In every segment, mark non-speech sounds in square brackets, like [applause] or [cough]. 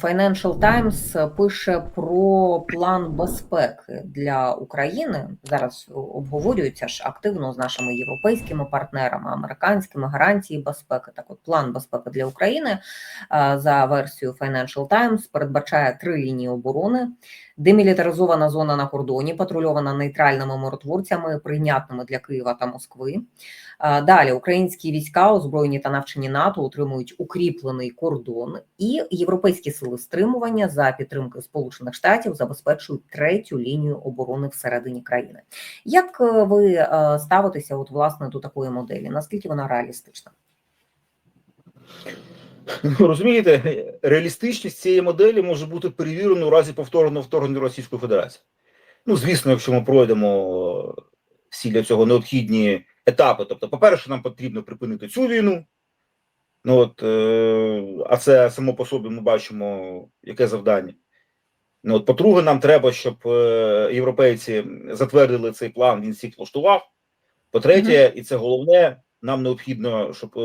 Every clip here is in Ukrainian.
Financial Times пише про план безпеки для України. Зараз обговорюється ж активно з нашими європейськими партнерами, американськими гарантії безпеки. Так, от план безпеки для України е, за версією Financial Times передбачає три лінії оборони: демілітаризована зона на кордоні, патрульована нейтральними миротворцями, прийнятними для Києва та Москви. Далі українські війська, озброєні та навчені НАТО, утримують укріплений кордон, і європейські сили стримування за підтримки Сполучених Штатів забезпечують третю лінію оборони всередині країни. Як е, ви е, ставитеся, от власне до такої моделі? Наскільки вона реалістична? Ну, Розумієте, реалістичність цієї моделі може бути перевірена у разі повторного вторгнення Російської Федерації. Ну, звісно, якщо ми пройдемо всі для цього необхідні етапи. Тобто, по-перше, нам потрібно припинити цю війну. Ну от, е, а це само по собі ми бачимо, яке завдання. Ну, от, по-друге, нам треба, щоб е, європейці затвердили цей план, він всіх влаштував. По-третє, і це головне, нам необхідно, щоб е,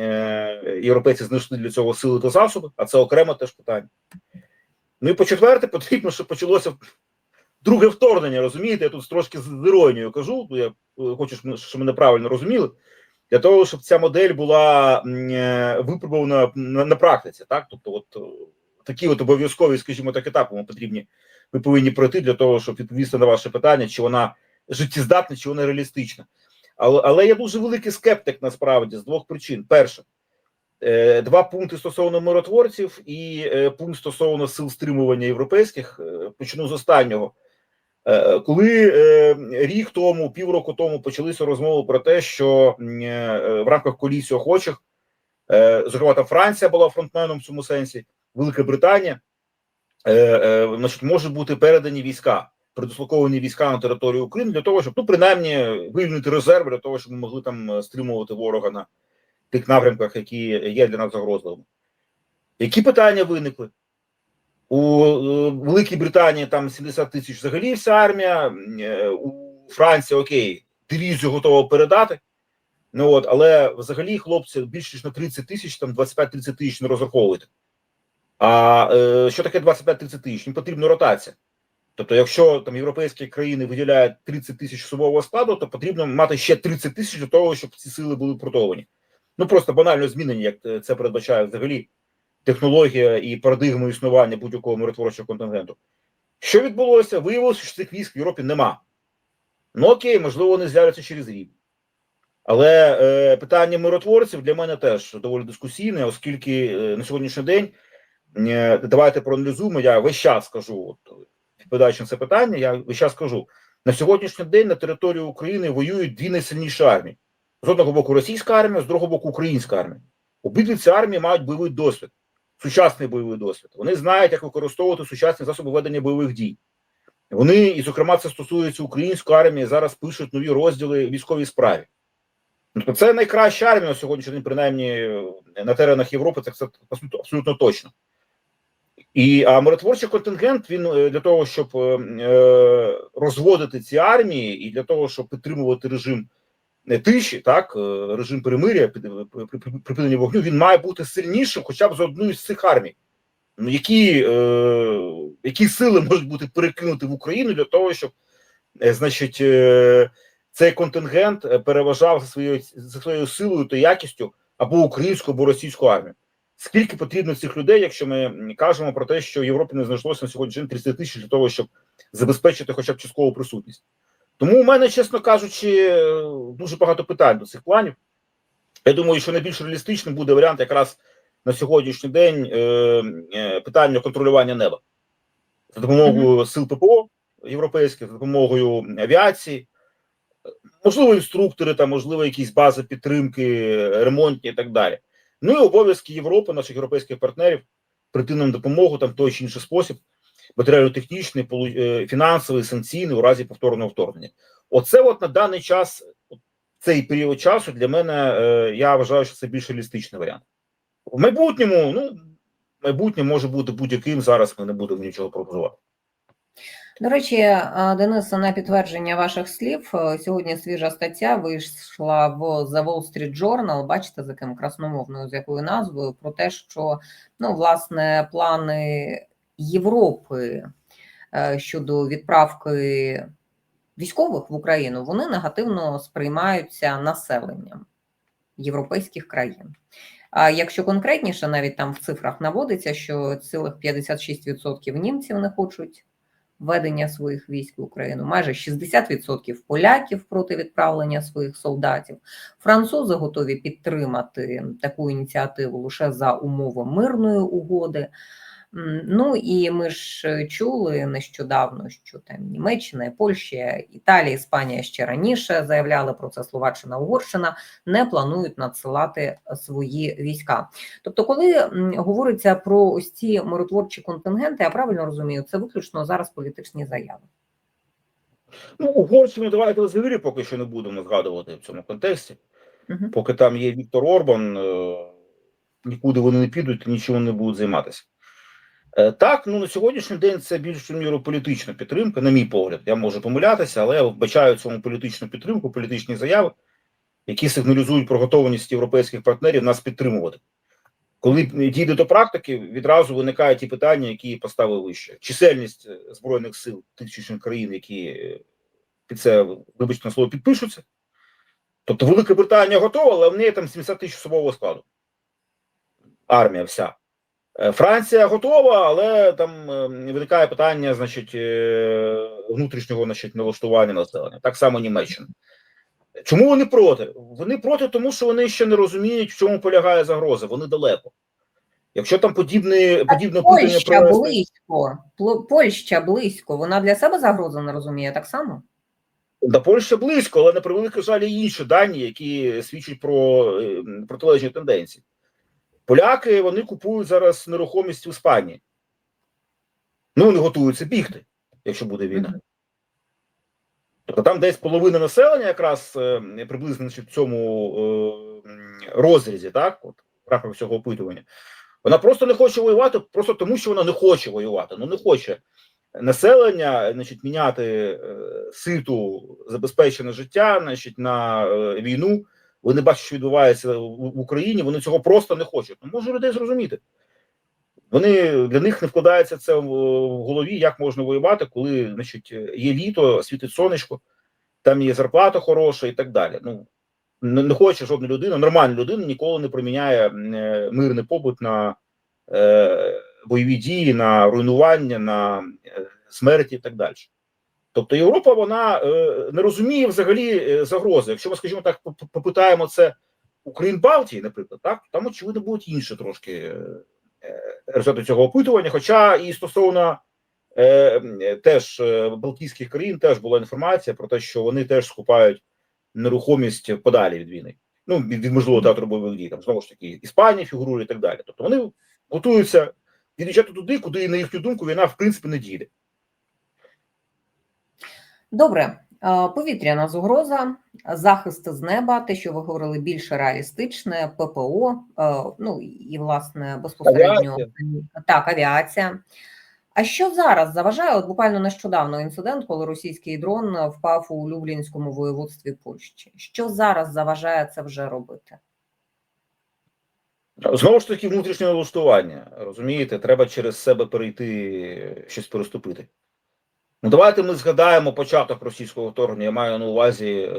е, європейці знайшли для цього сили та засоби, а це окремо теж питання. Ну і по-четверте, [laughs] потрібно, щоб почалося друге вторгнення. Розумієте, я тут трошки з іронією кажу, я е, хочу, щоб- мене правильно розуміли. Для того, щоб ця модель була е, випробована на, практиці, так? Тобто, от е, такі от обов'язкові, скажімо так, етапи ми потрібні, ми повинні пройти для того, щоб відповісти на ваше питання, чи вона життєздатна, чи вона реалістична. Але, але я дуже великий скептик насправді з двох причин: перше, два пункти стосовно миротворців і пункт стосовно сил стримування європейських. Почну з останнього. Е, Коли е, рік тому, півроку тому почалися розмови про те, що е, в рамках коаліції охочих, е, зокрема, там Франція була фронтменом в цьому сенсі, Велика Британія, е, е, значить, можуть бути передані війська, предислоковані війська на територію України для того, щоб ну принаймні вивільнити резерви для того, щоб ми могли там е, стримувати ворога на тих напрямках, які є для нас загрозливими. Які питання виникли? У е, Великій Британії там 70 тисяч взагалі вся армія, е, у Франції окей, дивізію готова передати. Ну от, але взагалі хлопці більше ніж на 30 тисяч, там 25-30 тисяч не розраховуєте. А е, що таке 25-30 тисяч? Їм потрібна ротація. Тобто, якщо там європейські країни виділяють 30 тисяч особового складу, то потрібно мати ще 30 тисяч для того, щоб ці сили були протовані. Ну просто банально змінені, як е, це передбачає взагалі технологія і парадигма існування будь-якого миротворчого контингенту. Що відбулося? Виявилося, що цих військ в Європі нема. Ну окей, можливо, вони з'являться через рік. Але е, питання миротворців для мене теж доволі дискусійне, оскільки е, на сьогоднішній день е, давайте проаналізуємо. Я весь час скажу, відповідаючи на це питання, я весь час кажу: на сьогоднішній день на території України воюють дві найсильніші армії: з одного боку російська армія, з другого боку українська армія. Обидві ці армії мають бойовий досвід, сучасний бойовий досвід. Вони знають, як використовувати сучасні засоби ведення бойових дій. Вони, і, зокрема, це стосується української армії, зараз пишуть нові розділи військовій справі. Тобто це найкраща армія на сьогоднішній день, принаймні на теренах Європи, це, це абсолютно, точно. І а миротворчий контингент він е, для того, щоб е, е, розводити ці армії, і для того, щоб підтримувати режим не тиші, так е, режим перемиря, при- припинення вогню, він має бути сильнішим, хоча б за одну із цих армій. Ну які, е, які сили можуть бути перекинуті в Україну для того, щоб, е, значить, е, цей контингент е, переважав за своєю за своєю силою та якістю або українську, або російську армію. Скільки потрібно цих людей, якщо ми кажемо про те, що в Європі не знайшлося на сьогодні 30 тисяч для того, щоб забезпечити хоча б часткову присутність? Тому у мене, чесно кажучи, дуже багато питань до цих планів. Я думаю, що найбільш реалістичним буде варіант якраз на сьогоднішній день е, е, питання контролювання неба за допомогою сил ППО європейських, за допомогою авіації, можливо, інструктори, там, можливо, якісь бази підтримки, ремонтні і так далі. Ну і обов'язки Європи, наших європейських партнерів, прийти нам допомогу там в той чи інший спосіб, матеріально-технічний, е, фінансовий, санкційний у разі повторного вторгнення. Оце от на даний час, цей період часу для мене, е, я вважаю, що це більш реалістичний варіант. В майбутньому, ну, майбутнє може бути будь-яким. Зараз ми не будемо нічого прогнозувати. До речі, а, Денисе, на підтвердження ваших слів, е, сьогодні свіжа стаття вийшла в The Wall Street Journal, бачите, з яким красномовною, з якою назвою, про те, що ну, власне плани Європи е, щодо відправки військових в Україну вони негативно сприймаються населенням європейських країн. А якщо конкретніше, навіть там в цифрах наводиться, що цілих 56% німців не хочуть введення своїх військ в Україну, майже 60% поляків проти відправлення своїх солдатів. Французи готові підтримати таку ініціативу лише за умови мирної угоди. Ну і ми ж чули нещодавно, що там Німеччина, Польща, Італія, Іспанія ще раніше заявляли про це Словаччина, Угорщина не планують надсилати свої війська. Тобто, коли говориться про ось ці миротворчі контингенти, я правильно розумію, це виключно зараз політичні заяви. Ну, Угорщину давайте взагалі поки що не будемо згадувати в цьому контексті. Мгм. Поки там є Віктор Орбан, е, нікуди вони не підуть, нічого не будуть займатися. Е, Так, ну на сьогоднішній день це більш міру політична підтримка, на мій погляд. Я можу помилятися, але я вбачаю цьому політичну підтримку, політичні заяви, які сигналізують про готовність європейських партнерів нас підтримувати. Коли дійде до практики, відразу виникають ті питання, які я поставив вище. Чисельність е, збройних сил чи країн, які е, під це, вибачте на слово, підпишуться. Тобто Велика Британія готова, але в неї там 70 тисяч особового складу. Армія вся. Е, Франція готова, але там е, виникає питання, значить, е, внутрішнього значить, налаштування населення. Так само Німеччина. Чому вони проти? Вони проти, тому що вони ще не розуміють, в чому полягає загроза. Вони далеко. Якщо там подібне, подібне Польща провести- близько. Польща близько. Вона для себе загрозу не розуміє так само. До Польща близько, але на превеликий жаль є інші дані, які свідчать про е, протилежні тенденції. Поляки вони купують зараз нерухомість в Іспанії. Ну, вони готуються бігти, якщо буде війна. Тобто там десь половина населення, якраз е, приблизно в цьому е, розрізі, так, от в рамках цього опитування, вона просто не хоче воювати, просто тому що вона не хоче воювати. Ну не хоче населення, значить, міняти е, ситу забезпечене життя, значить, на війну. Вони бачать, що відбувається в, Україні. Вони цього просто не хочуть. Ну, можу людей зрозуміти. Вони для них не вкладається це в, голові, як можна воювати, коли значить, є літо, світить сонечко, там є зарплата хороша і так далі. Ну не, хоче жодна людина, нормальна людина ніколи не проміняє е, мирний побут на е, бойові дії, на руйнування, на е, смерті і так далі. Тобто Європа вона е, не розуміє взагалі е, загрози. Якщо ми, скажімо так, попитаємо це у країн Балтії, наприклад, так там очевидно будуть інші трошки е, результати цього опитування. Хоча і стосовно теж Балтійських країн теж була інформація про те, що вони теж скупають нерухомість подалі від війни. Ну від, від можливо театру бойових дій. Там знову ж таки Іспанія фігурує і так далі. Тобто вони готуються від'їжджати туди, куди на їхню думку війна в принципі не дійде. Добре, е, повітряна загроза, захист з неба, те, що ви говорили, більше реалістичне, ППО, е, ну і власне безпосередньо Авіація. так, авіація. А що зараз заважає? От буквально нещодавно інцидент, коли російський дрон впав у Люблінському воєводстві Польщі. Що зараз заважає це вже робити? Знову ж таки, внутрішнє налаштування. Розумієте, треба через себе перейти, щось переступити. Ну, давайте ми згадаємо початок російського вторгнення. Я маю на увазі е,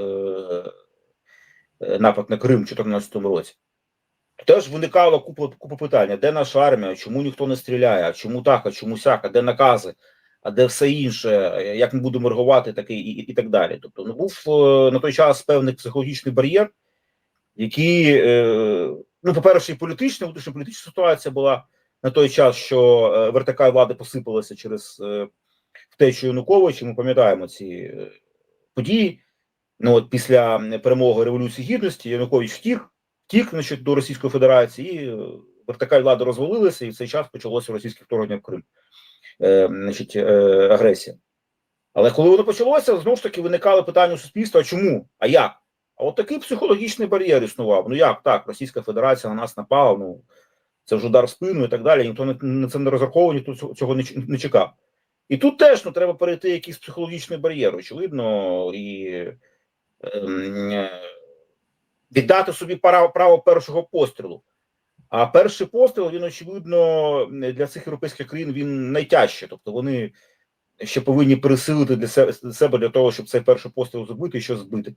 е, напад на Крим у 2014 році. Теж виникало купа, купа питання: де наша армія, чому ніхто не стріляє, а чому так, а чому сяк, а де накази, а де все інше, як ми будемо реагувати, таке і, і, і так далі. Тобто, ну був е, на той час певний психологічний бар'єр, який, е, ну, по-перше, і політична, ситуація була на той час, що е, вертикаль влади посипалася через втечу Януковича. Ми пам'ятаємо ці е, події. Ну, от після перемоги Революції Гідності Янукович втік, втік значить, до Російської Федерації, і е, вертикаль влади розвалилася, і в цей час почалося російське вторгнення в Крим, е, значить, е, агресія. Але коли воно почалося, знову ж таки виникали питання у суспільства: чому? А як? А от такий психологічний бар'єр існував. Ну як так? Російська Федерація на нас напала, ну це ж удар в спину і так далі. Ніхто на, це не розраховував, ніхто цього- не чекав. І тут теж ну, треба перейти якийсь психологічний бар'єр, очевидно, і ем, е, віддати собі право, право першого пострілу. А перший постріл, він, очевидно, для цих європейських країн він найтяжче. Тобто вони ще повинні пересилити для себе для того, щоб цей перший постріл зробити і що збити.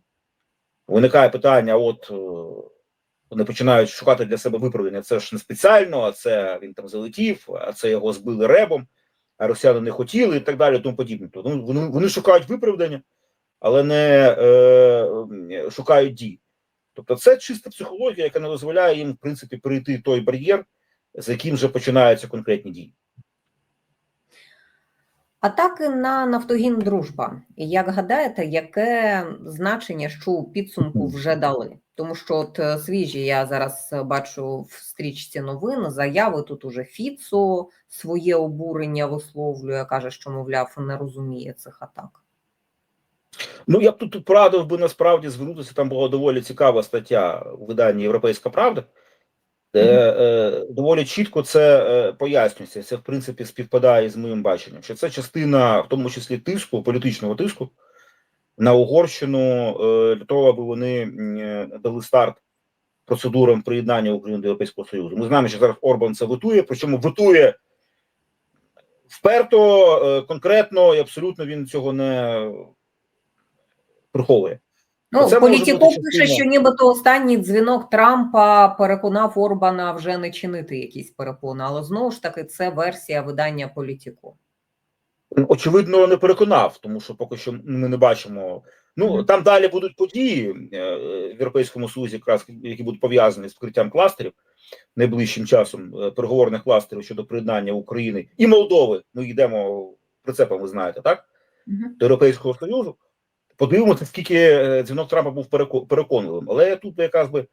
Виникає питання: от е, вони починають шукати для себе виправдання. Це ж не спеціально, а це він там залетів, а це його збили ребом, росіяни не хотіли і так далі, тому подібне. То, ну, вони, вони шукають виправдання, але не е, шукають дій. Тобто, це чиста психологія, яка не дозволяє їм, в принципі, перейти той бар'єр, з яким вже починаються конкретні дії. Атаки на Нафтогін Дружба. Як гадаєте, яке значення, що у підсумку вже дали? Тому що от е, свіжі я зараз е, бачу в стрічці новин заяви. Тут уже Фіцо своє обурення висловлює, каже, що мовляв не розуміє цих атак. Ну, я б тут порадив би насправді звернутися. Там була доволі цікава стаття у виданні Європейська Правда, е, доволі чітко це е, пояснюється. Це, в принципі, співпадає з моїм баченням, що це частина, в тому числі тиску, політичного тиску на Угорщину е, для того, аби вони е, дали старт процедурам приєднання України до Європейського Союзу. Ми знаємо, що зараз Орбан це витує, причому витує вперто, е, конкретно і абсолютно він цього не приховує. Ну, бути пише, що нібито останній дзвінок Трампа переконав Орбана вже не чинити якісь перепони, але знову ж таки це версія видання політико. Очевидно, не переконав, тому що поки що ми не бачимо. Ну там далі будуть події е, в Європейському Союзі, якраз які будуть пов'язані з вкриттям кластерів найближчим часом е, переговорних кластерів щодо приєднання України і Молдови. Ми йдемо прицепом, ви знаєте, так до Європейського Союзу. Подивимося, скільки е, дзвінок Трампа був переко- переконливим. Але я тут якраз би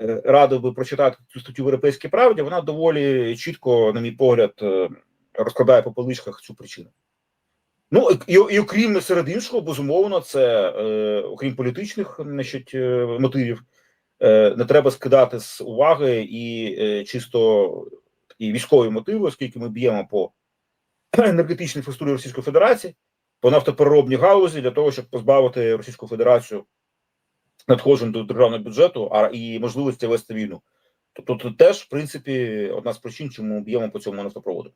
е, радив би прочитати цю статтю в Європейській правді. Вона доволі чітко, на мій погляд, е, розкладає по поличках цю причину. Ну і, і, окрім серед іншого, безумовно, це е, окрім політичних значить, мотивів, е, не треба скидати з уваги і е, чисто і військові мотиви, оскільки ми б'ємо по [clears throat] енергетичній інфраструктурі Російської Федерації, по нафтопереробній галузі для того, щоб позбавити Російську Федерацію надходжень до державного бюджету, а і можливості вести війну. Тобто, це теж, в принципі, одна з причин, чому б'ємо по цьому нафтопроводу.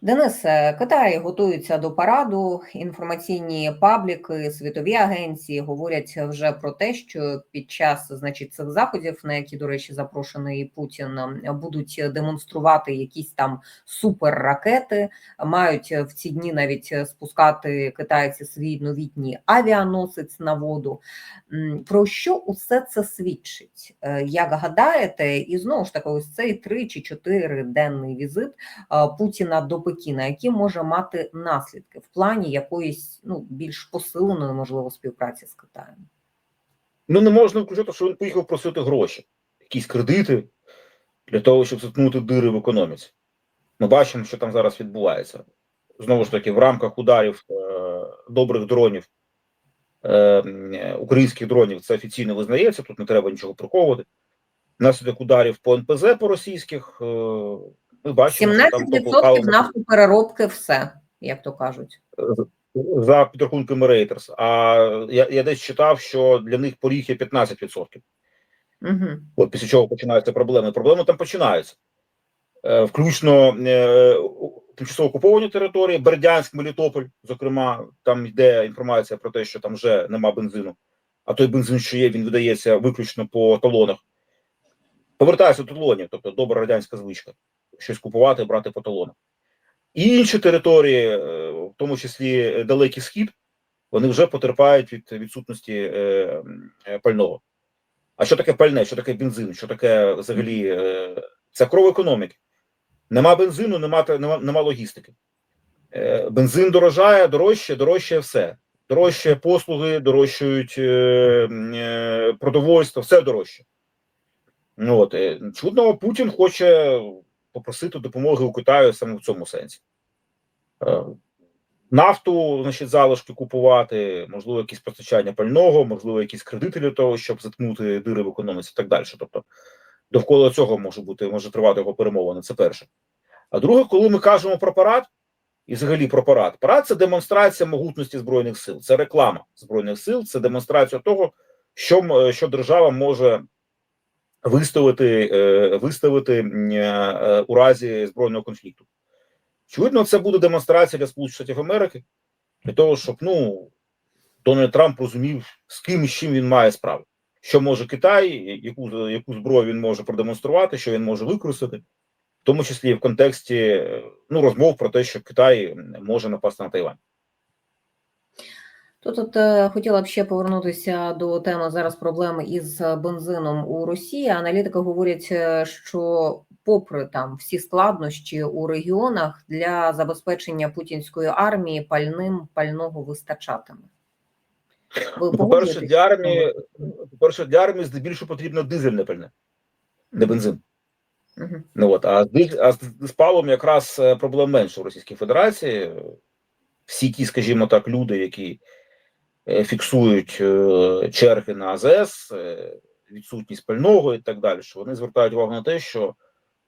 Денис, е, Китай готується до параду. Інформаційні пабліки, світові агенції говорять вже про те, що під час значить цих заходів, на які, до речі, запрошений Путін, е, будуть демонструвати якісь там суперракети. Мають в ці дні навіть спускати китайці свій новітній авіаносець на воду. Про що усе це свідчить? Е, Як гадаєте, і знову ж таки, ось цей три чи чотири денний візит Путіна до Пекіна, які може мати наслідки в плані якоїсь ну більш посиленої можливо співпраці з Китаєм. Ну не можна виключати, що він поїхав просити гроші, якісь кредити для того, щоб заткнути дири в економіці. Ми бачимо, що там зараз відбувається. Знову ж таки, в рамках ударів е, добрих дронів, е, українських дронів, це офіційно визнається, тут не треба нічого приховувати. Внаслідок ударів по НПЗ по російських. Е, ми бачимо, що там 17% нафтопереробки все, як то кажуть. за підрахунками Reuters. А я, я десь читав, що для них поріг є 15%. Угу. От після чого починаються проблеми. Проблеми там починаються. Е, включно е, тимчасово окуповані території, Бердянськ, Мелітополь, зокрема, там йде інформація про те, що там вже нема бензину, а той бензин, що є, він видається виключно по талонах. Повертаюся до талонів, тобто добра радянська звичка. Щось купувати, брати по талонах. І інші території, е, в тому числі е, Далекий Схід, вони вже потерпають від відсутності е, пального. А що таке пальне? Що таке бензин? Що таке взагалі це кров економіки? Нема бензину, нема, нема, нема логістики. Бензин дорожає, дорожче, дорожче все. Дорожче послуги, е, продовольство, все дорожче. Ну, от, чудно, Путін хоче попросити допомоги у Китаю саме в цьому сенсі. Е, Нафту, значить, залишки купувати, можливо, якісь постачання пального, можливо, якісь кредити для того, щоб заткнути дири в економіці і так далі. Тобто, довкола цього може бути, може тривати його перемовини. Це перше. А друге, коли ми кажемо про парад, і взагалі про парад. Парад це демонстрація могутності збройних сил, це реклама збройних сил, це демонстрація того, що, що держава може виставити, е, виставити е, у разі збройного конфлікту. Очевидно, це буде демонстрація для Сполучених Штатів Америки для того, щоб ну Дональд Трамп розумів, з ким і з чим він має справу, що може Китай, яку, яку зброю він може продемонструвати, що він може використати, в тому числі в контексті е, ну розмов про те, що Китай може напасти на Тайвань. Тут от е, хотіла б ще повернутися до теми зараз проблеми із бензином у Росії. Аналітики говорять, е, що попри там всі складнощі у регіонах для забезпечення путінської армії пальним пального вистачатиме. Ви Ну, По-перше, для армії, по-перше, для армії здебільшого потрібно дизельне пальне, не бензин. Мгм. Ну от, а з, а з диспалом якраз е, проблем менше у Російській Федерації. Всі ті, скажімо так, люди, які е, фіксують е, черги на АЗС, е, відсутність пального і так далі, що вони звертають увагу на те, що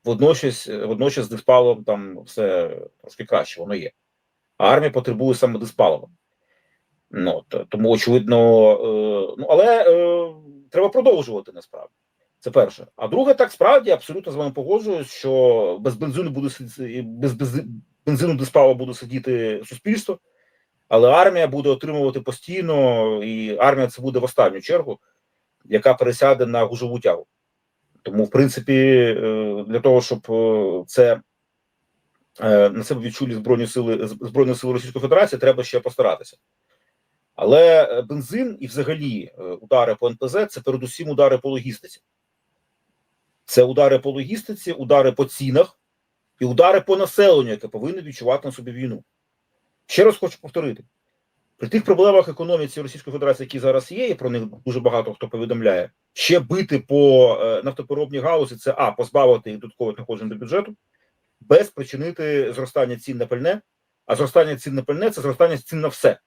водночас, водночас з диспалом там все трошки краще, воно є. А армія потребує саме диспалива. Ну, то- тому, очевидно, е, ну але е, треба продовжувати насправді. Це перше. А друге, так справді абсолютно з вами погоджуюсь, що без бензину буде без, без бензину диспала буде сидіти суспільство, але армія буде отримувати постійно, і армія це буде в останню чергу, яка пересяде на гужову тягу. Тому, в принципі, е, для того, щоб е, це е, на себе відчули збройні сили збройні сили Російської Федерації, треба ще постаратися. Але бензин і взагалі удари по НПЗ це передусім удари по логістиці. Це удари по логістиці, удари по цінах і удари по населенню, яке повинно відчувати на собі війну. Ще раз хочу повторити: при тих проблемах економіці Російської Федерації, які зараз є, і про них дуже багато хто повідомляє, ще бити по е, нафтопереробній галузі це а позбавити їх додаткових надходжень до бюджету, без спричинити зростання цін на пальне. А зростання цін на пальне це зростання цін на все.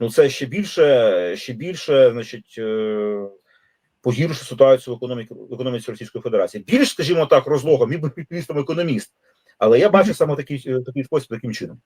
Ну це ще більше, ще більше, значить, е, погіршує ситуацію в економіці, в економіці Російської Федерації. Більш, скажімо так, розлогом, міг би відповісти економіст. Але я бачу саме такий, е, такий спосіб таким чином.